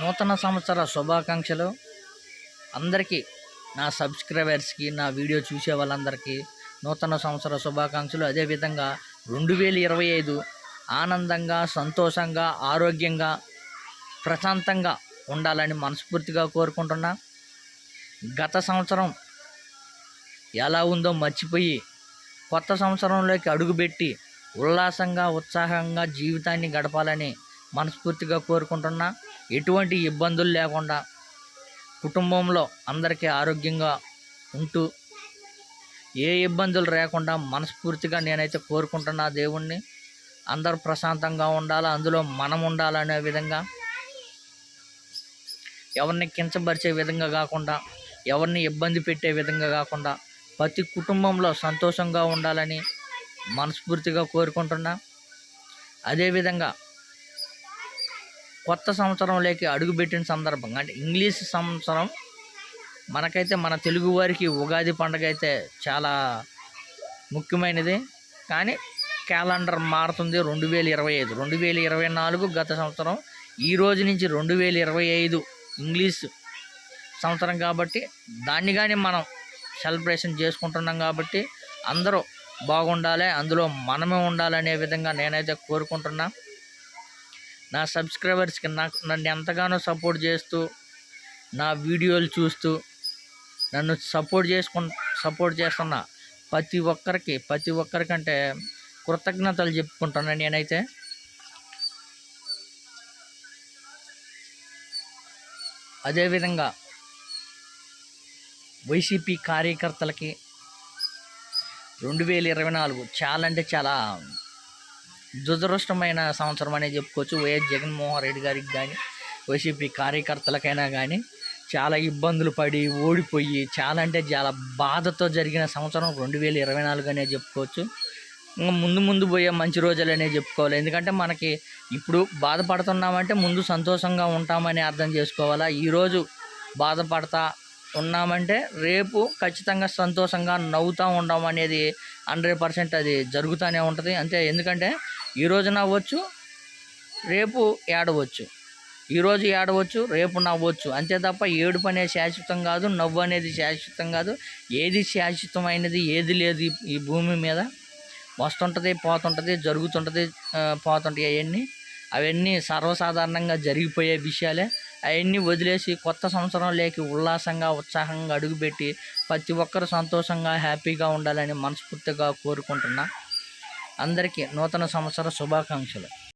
నూతన సంవత్సర శుభాకాంక్షలు. అందరికీ నా సబ్స్క్రైబర్స్కి నా వీడియో చూసే వాళ్ళందరికీ నూతన సంవత్సర శుభాకాంక్షలు. అదేవిధంగా రెండు వేల ఇరవై ఐదు ఆనందంగా సంతోషంగా ఆరోగ్యంగా ప్రశాంతంగా ఉండాలని మనస్ఫూర్తిగా కోరుకుంటున్నా. గత సంవత్సరం ఎలా ఉందో మర్చిపోయి కొత్త సంవత్సరంలోకి అడుగుపెట్టి ఉల్లాసంగా ఉత్సాహంగా జీవితాన్ని గడపాలని మనస్ఫూర్తిగా కోరుకుంటున్నా. ఎటువంటి ఇబ్బందులు లేకుండా కుటుంబంలో అందరికీ ఆరోగ్యంగా ఉంటూ ఏ ఇబ్బందులు లేకుండా మనస్ఫూర్తిగా నేనైతే కోరుకుంటున్నా దేవుణ్ణి. అందరూ ప్రశాంతంగా ఉండాలి అందులో మనం ఉండాలనే విధంగా. ఎవరిని కించపరిచే విధంగా కాకుండా ఎవరిని ఇబ్బంది పెట్టే విధంగా కాకుండా ప్రతి కుటుంబంలో సంతోషంగా ఉండాలని మనస్ఫూర్తిగా కోరుకుంటున్నా. అదేవిధంగా కొత్త సంవత్సరంలోకి అడుగుపెట్టిన సందర్భంగా అంటే ఇంగ్లీష్ సంవత్సరం మనకైతే మన తెలుగు వారికి ఉగాది పండుగ అయితే చాలా ముఖ్యమైనది. కానీ క్యాలెండర్ మారుతుంది రెండు వేల ఇరవై ఐదు. రెండు వేల ఇరవై నాలుగు గత సంవత్సరం ఈ రోజు నుంచి రెండు వేల ఇరవై ఐదు ఇంగ్లీష్ సంవత్సరం కాబట్టి దాన్ని కానీ మనం సెలబ్రేషన్ చేసుకుంటున్నాం కాబట్టి అందరూ బాగుండాలి అందులో మనమే ఉండాలనే విధంగా నేనైతే కోరుకుంటున్నాను నా సబ్స్క్రైబర్స్కి నాకు నన్ను ఎంతగానో సపోర్ట్ చేస్తూ నా వీడియోలు చూస్తూ నన్ను సపోర్ట్ చేసుకు సపోర్ట్ చేస్తున్న ప్రతి ఒక్కరికి ప్రతి ఒక్కరికంటే కృతజ్ఞతలు చెప్పుకుంటాను నేనైతే. అదేవిధంగా వైసీపీ కార్యకర్తలకి రెండు వేల ఇరవై నాలుగు చాలా అంటే చాలా దురదృష్టమైన సంవత్సరం అనే చెప్పుకోవచ్చు. వైఎస్ జగన్మోహన్ రెడ్డి గారికి కానీ వైసీపీ కార్యకర్తలకైనా కానీ చాలా ఇబ్బందులు పడి ఓడిపోయి చాలా అంటే చాలా బాధతో జరిగిన సంవత్సరం రెండు వేల ఇరవై నాలుగు అనే చెప్పుకోవచ్చు. ఇంకా ముందు ముందు పోయే మంచి రోజులనే చెప్పుకోవాలి. ఎందుకంటే మనకి ఇప్పుడు బాధపడుతున్నామంటే ముందు సంతోషంగా ఉంటామని అర్థం చేసుకోవాలా? ఈరోజు బాధపడతా ఉన్నామంటే రేపు ఖచ్చితంగా సంతోషంగా నవ్వుతూ ఉండడం అనేది హండ్రెడ్ పర్సెంట్ అది జరుగుతూనే ఉంటుంది. అంతే ఎందుకంటే ఈరోజు నవ్వచ్చు రేపు ఏడవచ్చు. ఈరోజు ఏడవచ్చు రేపు నవ్వచ్చు. అంతే తప్ప ఏడుపు అనేది శాశ్వతం కాదు నవ్వు అనేది శాశ్వతం కాదు. ఏది శాశ్వతమైనది ఏది లేదు ఈ- భూమి మీద. వస్తుంటుంది పోతుంటుంది జరుగుతుంటుంది పోతుంటాయి అవన్నీ. అవన్నీ సర్వసాధారణంగా జరిగిపోయే విషయాలే. అవన్నీ వదిలేసి కొత్త సంవత్సరం లేకి ఉల్లాసంగా ఉత్సాహంగా అడుగుపెట్టి ప్రతి ఒక్కరు సంతోషంగా హ్యాపీగా ఉండాలని మనస్ఫూర్తిగా కోరుకుంటున్నా. అందరికీ నూతన సంవత్సర శుభాకాంక్షలు.